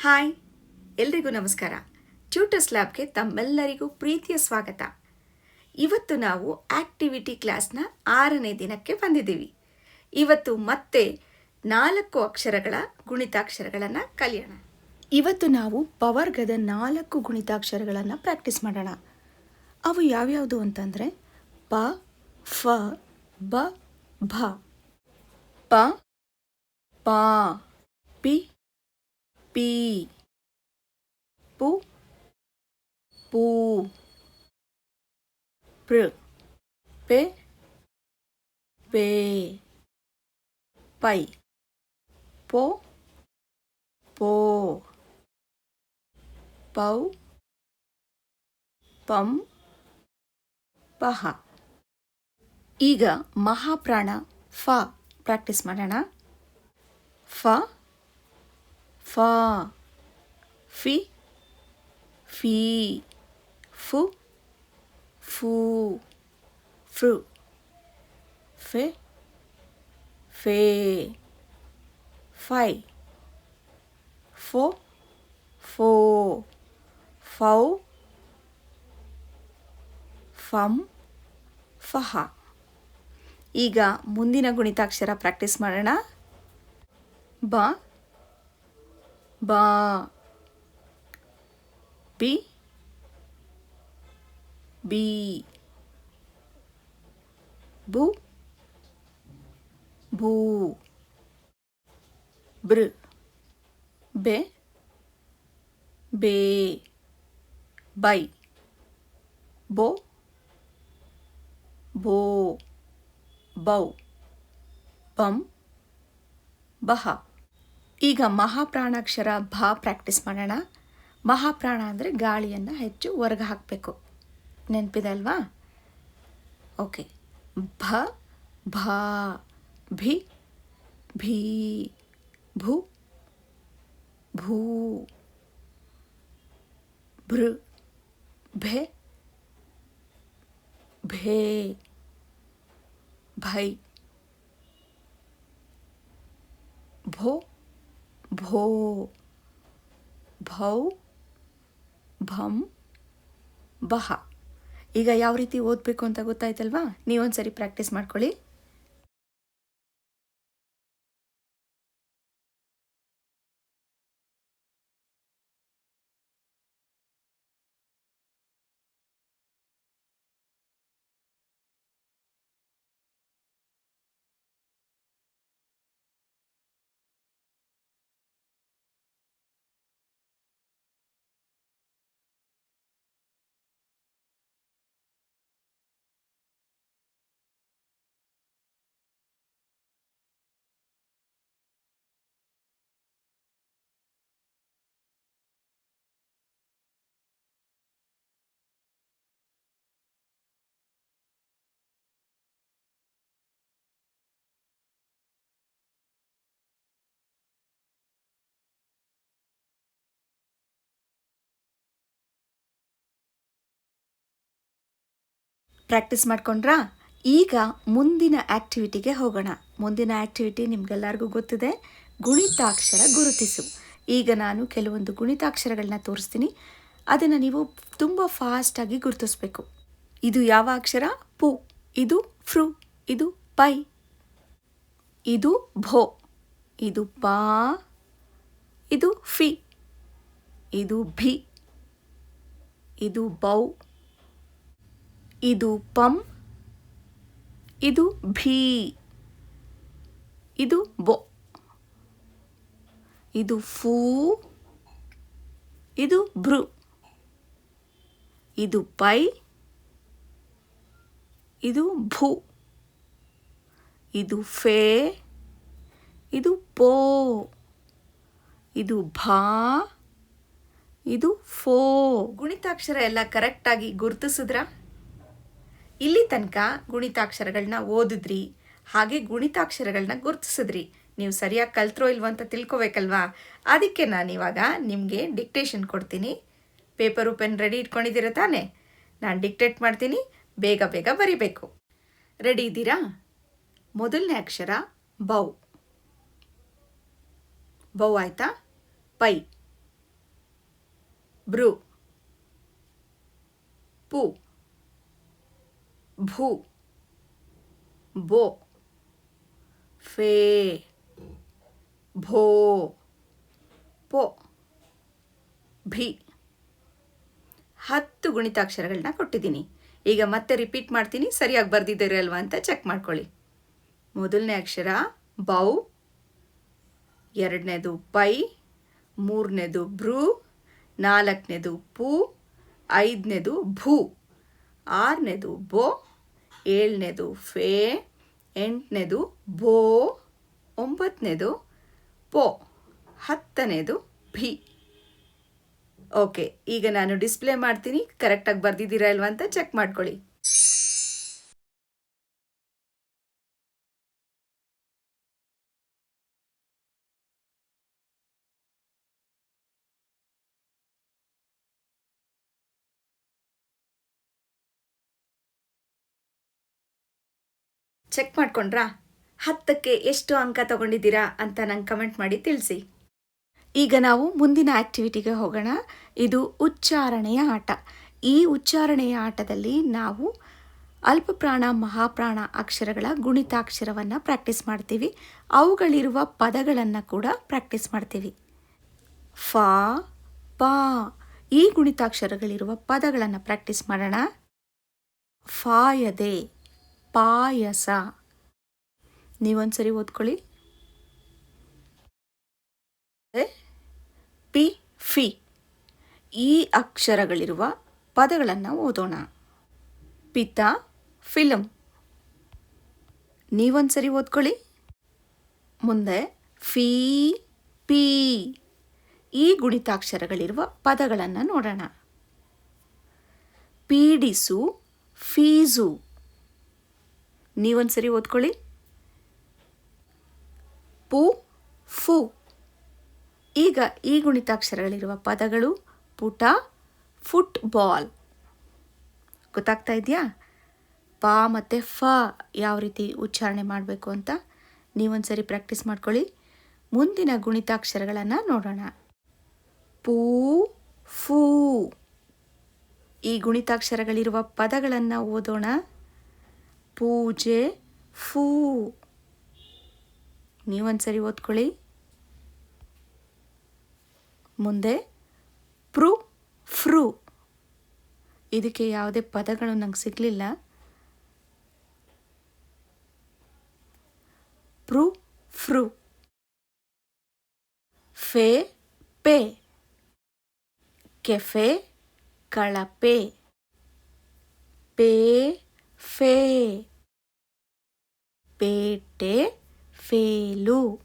Hi, ಎಲ್ರಿಗೂ ನಮಸ್ಕಾರ. Tutors ಲ್ಯಾಬ್ಗೆ ತಮ್ಮೆಲ್ಲರಿಗೂ ಪ್ರೀತಿಯ ಸ್ವಾಗತ. ಇವತ್ತು ನಾವು ಆಕ್ಟಿವಿಟಿ ಕ್ಲಾಸ್ನ ಆರನೇ ದಿನಕ್ಕೆ ಬಂದಿದ್ದೀವಿ. ಇವತ್ತು ಮತ್ತೆ ನಾಲ್ಕು ಅಕ್ಷರಗಳ ಗುಣಿತಾಕ್ಷರಗಳನ್ನು ಕಲಿಯೋಣ. ಇವತ್ತು ನಾವು ಪವರ್ಗದ ನಾಲ್ಕು ಗುಣಿತಾಕ್ಷರಗಳನ್ನು ಪ್ರಾಕ್ಟೀಸ್ ಮಾಡೋಣ. ಅವು ಯಾವ್ಯಾವುದು ಅಂತಂದರೆ, ಪ, ಫ, ಬ, ಭ. ಪ, ಪಾ ಪಿ ಪಿ ಪು ಪೂ ಪೃ ಪೆ ಪೇ ಪೈ ಪೋ ಪೋ ಪೌ ಪಂ ಪಹ ಈಗ ಮಹಾಪ್ರಾಣ ಫ ಪ್ರಾಕ್ಟೀಸ್ ಮಾಡೋಣ ಫ ಫ ಫಿ ಫೀ ಫು ಫೂ ಫ್ರು ಫೆ ಫೇ ಫೈ ಫೋ ಫೋ ಫೌ ಫಂ ಫಹ ಈಗ ಮುಂದಿನ ಗುಣಿತಾಕ್ಷರ ಪ್ರಾಕ್ಟೀಸ್ ಮಾಡೋಣ. ಬ ಬಾ ಬಿ ಬಿ ಬು ಭೂ ಬೃ ಬೆ ಬೇ ಬೈ ಬೋ ಬೋ ಬೌ ಬಂ ಬಹ ಈಗ ಮಹಾಪ್ರಾಣಾಕ್ಷರ ಭಾ ಪ್ರಾಕ್ಟೀಸ್ ಮಾಡೋಣ. ಮಹಾಪ್ರಾಣ ಅಂದರೆ ಗಾಳಿಯನ್ನು ಹೆಚ್ಚು ಹೊರಗೆ ಹಾಕಬೇಕು. ನೆನಪಿದೆ ಅಲ್ವಾ ಓಕೆ ಭ, ಭಾ, ಭಿ, ಭೀ, ಭೂ ಭೂ, ಭೃ, ಭೆ, ಭೇ, ಭೈ, ಭೋ ಭೋ ಭೌ ಭಂ ಬಹ. ಈಗ ಯಾವ ರೀತಿ ಓದಬೇಕು ಅಂತ ಗೊತ್ತಾಯ್ತಲ್ವಾ? ನೀವೊಂದ್ಸರಿ ಪ್ರಾಕ್ಟೀಸ್ ಮಾಡ್ಕೊಳ್ಳಿ. ಪ್ರಾಕ್ಟೀಸ್ ಮಾಡ್ಕೊಂಡ್ರಾ? ಈಗ ಮುಂದಿನ ಆ್ಯಕ್ಟಿವಿಟಿಗೆ ಹೋಗೋಣ. ಮುಂದಿನ ಆ್ಯಕ್ಟಿವಿಟಿ ನಿಮ್ಗೆಲ್ಲರಿಗೂ ಗೊತ್ತಿದೆ. ಗುಣಿತಾಕ್ಷರ ಗುರುತಿಸು. ಈಗ ನಾನು ಕೆಲವೊಂದು ಗುಣಿತಾಕ್ಷರಗಳನ್ನ ತೋರಿಸ್ತೀನಿ. ಅದನ್ನು ನೀವು ತುಂಬ ಫಾಸ್ಟಾಗಿ ಗುರುತಿಸ್ಬೇಕು. ಇದು ಯಾವ ಅಕ್ಷರ? ಪು. ಇದು ಫ್ರು. ಇದು ಪೈ. ಇದು ಭೋ. ಇದು ಪಾ. ಇದು ಫಿ. ಇದು ಭಿ. ಇದು ಬೌ. ಇದು ಪಂ, ಇದು ಭೀ, ಇದು ಬೊ, ಇದು ಫೂ, ಇದು ಭೃ, ಇದು ಪೈ, ಇದು ಭೂ, ಇದು ಫೇ, ಇದು ಪೋ, ಇದು ಭಾ, ಇದು ಫೋ. ಗುಣಿತಾಕ್ಷರ ಎಲ್ಲ ಕರೆಕ್ಟಾಗಿ ಗುರುತಿಸಿದ್ರಾ? ಇಲ್ಲಿ ತನಕ ಗುಣಿತಾಕ್ಷರಗಳನ್ನ ಓದಿದ್ರಿ, ಹಾಗೆ ಗುಣಿತಾಕ್ಷರಗಳನ್ನ ಗುರುತಿಸಿದ್ರಿ. ನೀವು ಸರಿಯಾಗಿ ಕಲ್ತ್ರೋ ಇಲ್ವೋ ಅಂತ ತಿಳ್ಕೊಬೇಕಲ್ವಾ? ಅದಕ್ಕೆ ನಾನು ಇವಾಗ ನಿಮಗೆ ಡಿಕ್ಟೇಷನ್ ಕೊಡ್ತೀನಿ. ಪೇಪರು ಪೆನ್ ರೆಡಿ ಇಟ್ಕೊಂಡಿದ್ದೀರ ತಾನೇ? ನಾನು ಡಿಕ್ಟೇಟ್ ಮಾಡ್ತೀನಿ, ಬೇಗ ಬೇಗ ಬರಿಬೇಕು. ರೆಡಿ ಇದ್ದೀರಾ? ಮೊದಲನೇ ಅಕ್ಷರ, ಬೌ. ಬೌ ಆಯ್ತಾ? ಪೈ. ಬ್ರೂ ಪು. ಭೂ ಬೋ ಫೇ, ಭೋ, ಪೊ, ಭಿ. ಹತ್ತು ಗುಣಿತಾಕ್ಷರಗಳನ್ನ ಕೊಟ್ಟಿದ್ದೀನಿ. ಈಗ ಮತ್ತೆ ರಿಪೀಟ್ ಮಾಡ್ತೀನಿ, ಸರಿಯಾಗಿ ಬರ್ದಿದ್ದೀರಿ ಅಲ್ವಾ ಅಂತ ಚೆಕ್ ಮಾಡ್ಕೊಳ್ಳಿ. ಮೊದಲನೇ ಅಕ್ಷರ, ಬೌ. ಎರಡನೇದು ಪೈ, ಮೂರನೇದು ಭ್ರೂ, ನಾಲ್ಕನೇದು ಪೂ, ಐದನೇದು ಭೂ, ಆರನೇದು ಬೋ ಏಳನೇದು ಫೇ, ಎಂಟನೇದು ಬೋ ಒಂಬತ್ತನೇದು ಪೋ, ಹತ್ತನೇದು ಭಿ. ಓಕೆ ಈಗ ನಾನು ಡಿಸ್ಪ್ಲೇ ಮಾಡ್ತೀನಿ. ಕರೆಕ್ಟಾಗಿ ಬರ್ದಿದ್ದೀರಾ ಇಲ್ವಾ ಅಂತ ಚೆಕ್ ಮಾಡ್ಕೊಳ್ಳಿ. ಚೆಕ್ ಮಾಡ್ಕೊಂಡ್ರಾ? ಹತ್ತಕ್ಕೆ ಎಷ್ಟು ಅಂಕ ತಗೊಂಡಿದ್ದೀರಾ ಅಂತ ನಂಗೆ ಕಮೆಂಟ್ ಮಾಡಿ ತಿಳಿಸಿ. ಈಗ ನಾವು ಮುಂದಿನ ಆ್ಯಕ್ಟಿವಿಟಿಗೆ ಹೋಗೋಣ. ಇದು ಉಚ್ಚಾರಣೆಯ ಆಟ. ಈ ಉಚ್ಚಾರಣೆಯ ಆಟದಲ್ಲಿ ನಾವು ಅಲ್ಪಪ್ರಾಣ, ಮಹಾಪ್ರಾಣ ಅಕ್ಷರಗಳ ಗುಣಿತಾಕ್ಷರವನ್ನು ಪ್ರಾಕ್ಟೀಸ್ ಮಾಡ್ತೀವಿ. ಅವುಗಳಿರುವ ಪದಗಳನ್ನು ಕೂಡ ಪ್ರಾಕ್ಟೀಸ್ ಮಾಡ್ತೀವಿ. ಫಾ, ಪ. ಈ ಗುಣಿತಾಕ್ಷರಗಳಿರುವ ಪದಗಳನ್ನು ಪ್ರಾಕ್ಟೀಸ್ ಮಾಡೋಣ. ಫಾಯದೆ. ಪಾಯಸ. ನೀವೊಂದ್ಸರಿ ಓದ್ಕೊಳ್ಳಿ. ಪಿ, ಫಿ. ಈ ಅಕ್ಷರಗಳಿರುವ ಪದಗಳನ್ನು ಓದೋಣ. ಪಿತ, ಫಿಲಂ. ನೀವೊಂದ್ಸರಿ ಓದ್ಕೊಳ್ಳಿ. ಮುಂದೆ ಫಿ, ಪಿ. ಈ ಗುಣಿತಾಕ್ಷರಗಳಿರುವ ಪದಗಳನ್ನು ನೋಡೋಣ. ಪೀಡಿಸು, ಫೀಸು. ನೀವೊಂದ್ಸರಿ ಓದ್ಕೊಳ್ಳಿ. ಪು, ಫು. ಈಗ ಈ ಗುಣಿತಾಕ್ಷರಗಳಿರುವ ಪದಗಳು ಪುಟ, ಫುಟ್ಬಾಲ್. ಗೊತ್ತಾಗ್ತಾ ಇದೆಯಾ? ಪಾ ಮತ್ತು ಫ ಯಾವ ರೀತಿ ಉಚ್ಚಾರಣೆ ಮಾಡಬೇಕು ಅಂತ ನೀವೊಂದು ಸರಿ ಪ್ರಾಕ್ಟೀಸ್ ಮಾಡ್ಕೊಳ್ಳಿ. ಮುಂದಿನ ಗುಣಿತಾಕ್ಷರಗಳನ್ನು ನೋಡೋಣ. ಪೂ, ಫೂ. ಈ ಗುಣಿತಾಕ್ಷರಗಳಿರುವ ಪದಗಳನ್ನು ಓದೋಣ. ಪೂಜೆ, ಫೂ. ನೀವೊಂದ್ಸರಿ ಓದ್ಕೊಳ್ಳಿ. ಮುಂದೆ ಪ್ರು, ಫ್ರೂ. ಇದಕ್ಕೆ ಯಾವುದೇ ಪದಗಳು ನಂಗೆ ಸಿಗಲಿಲ್ಲ. ಪ್ರು, ಫ್ರು. ಫೆ, ಪೆ. ಕೆಫೆ, ಕಳಪೆ. ಪೇ ಫೇ. ಪೇಟೆ, ಫೇಲು.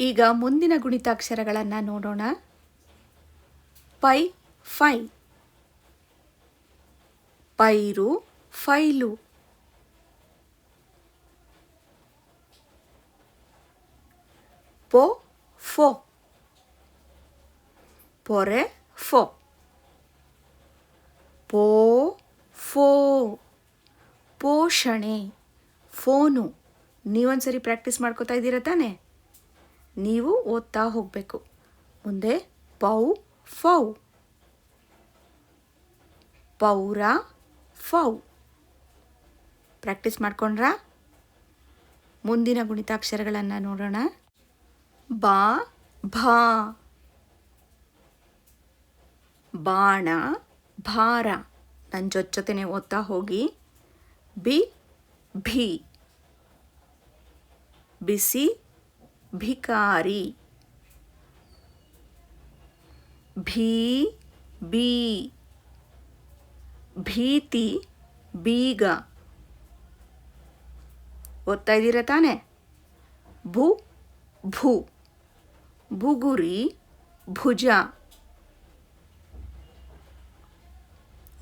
ಈಗ ಮುಂದಿನ ಗುಣಿತಾಕ್ಷರಗಳನ್ನು ನೋಡೋಣ. ಪೈ, ಫೈ. ಪೈರು, ಫೈಲು. ಪೊ, ಫೋ. ಪೊರೆ, ಫೋ. ಪೋ ಫೋ, ಪೋಷಣೆ. ಫೋನು. ನೀವೊಂದ್ಸರಿ ಪ್ರಾಕ್ಟೀಸ್ ಮಾಡ್ಕೋತಾ ಇದ್ದೀರಾ ತಾನೆ? ನೀವು ಓದ್ತಾ ಹೋಗಬೇಕು. ಮುಂದೆ ಪೌ, ಫೌ. ಪೌರ, ಫೌ. ಪ್ರಾಕ್ಟೀಸ್ ಮಾಡ್ಕೊಂಡ್ರಾ? ಮುಂದಿನ ಗುಣಿತಾಕ್ಷರಗಳನ್ನು ನೋಡೋಣ. ಬಾ, ಭಾ. ಬಾಣ, ಭಾರ. ನನ್ನ ಜೊತೆ ಜೊತೆನೆ ಓದ್ತಾ ಹೋಗಿ, ಬಿ, ಭಿ, ಬಿಸಿ, ಭಿಕಾರಿ, ಭೀ, ಬಿ, ಭೀತಿ, ಬೀಗ. ಓದ್ತಾ ಇದ್ದೀರಾ ತಾನೆ? ಭೂ ಭೂ, ಭುಗುರಿ, ಭುಜ.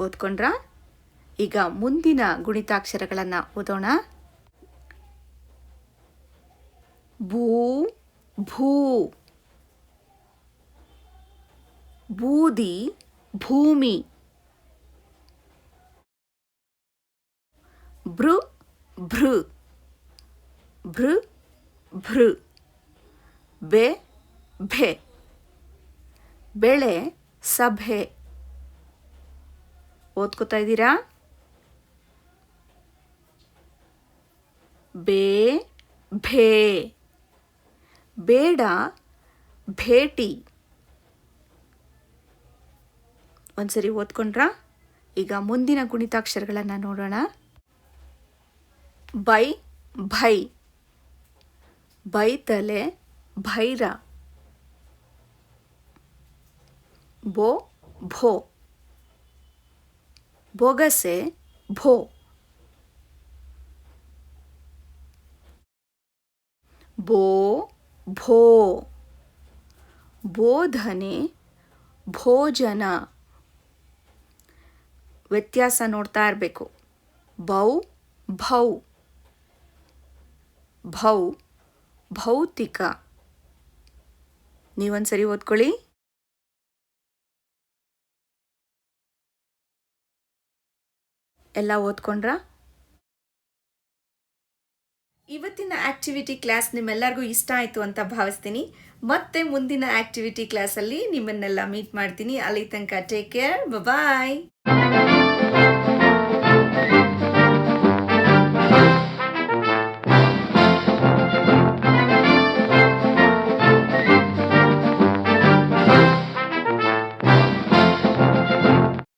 ಓದ್ಕೊಂಡ್ರಾ? ಈಗ ಮುಂದಿನ ಗುಣಿತಾಕ್ಷರಗಳನ್ನು ಓದೋಣ. ಭೂ ಭೂ, ಬೂದಿ, ಭೂಮಿ, ಭೃ ಭೃ ಭೃ ಭೃ ಬೆ ಭೆ. ಬೆಳೆ, ಸಭೆ ಓದ್ಕೋತಾ ಇದ್ದೀರಾ? ಬೇ, ಭೇ. ಬೇಡ, ಭೇಟಿ. ಒಂದ್ಸರಿ ಓದ್ಕೊಂಡ್ರಾ? ಈಗ ಮುಂದಿನ ಗುಣಿತಾಕ್ಷರಗಳನ್ನು ನೋಡೋಣ. ಬೈ, ಭೈ. ಬೈತಲೆ ಭೈರ. ಬೋ, ಭೋ. ಬೊಗಸೆ, ಭೋ. ಬೋ ಭೋ. ಬೋಧನೆ, ಭೋಜನ. ವ್ಯತ್ಯಾಸ ನೋಡ್ತಾ ಇರಬೇಕು. ಭೌ ಭೌ. ಭೌ, ಭೌತಿಕ. ನೀವೊಂದ್ಸರಿ ಓದ್ಕೊಳ್ಳಿ. ಎಲ್ಲ ಓದ್ಕೊಂಡ್ರ? ಇವತ್ತಿನ ಆಕ್ಟಿವಿಟಿ ಕ್ಲಾಸ್ ನಿಮ್ಮೆಲ್ಲರಿಗೂ ಇಷ್ಟ ಆಯಿತು ಅಂತ ಭಾವಿಸ್ತೀನಿ. ಮತ್ತೆ ಮುಂದಿನ ಆಕ್ಟಿವಿಟಿ ಕ್ಲಾಸಲ್ಲಿ ನಿಮ್ಮನ್ನೆಲ್ಲ ಮೀಟ್ ಮಾಡ್ತೀನಿ. ಅಲ್ಲಿ ತನಕ ಟೇಕ್ ಕೇರ್ ಬಾಯ್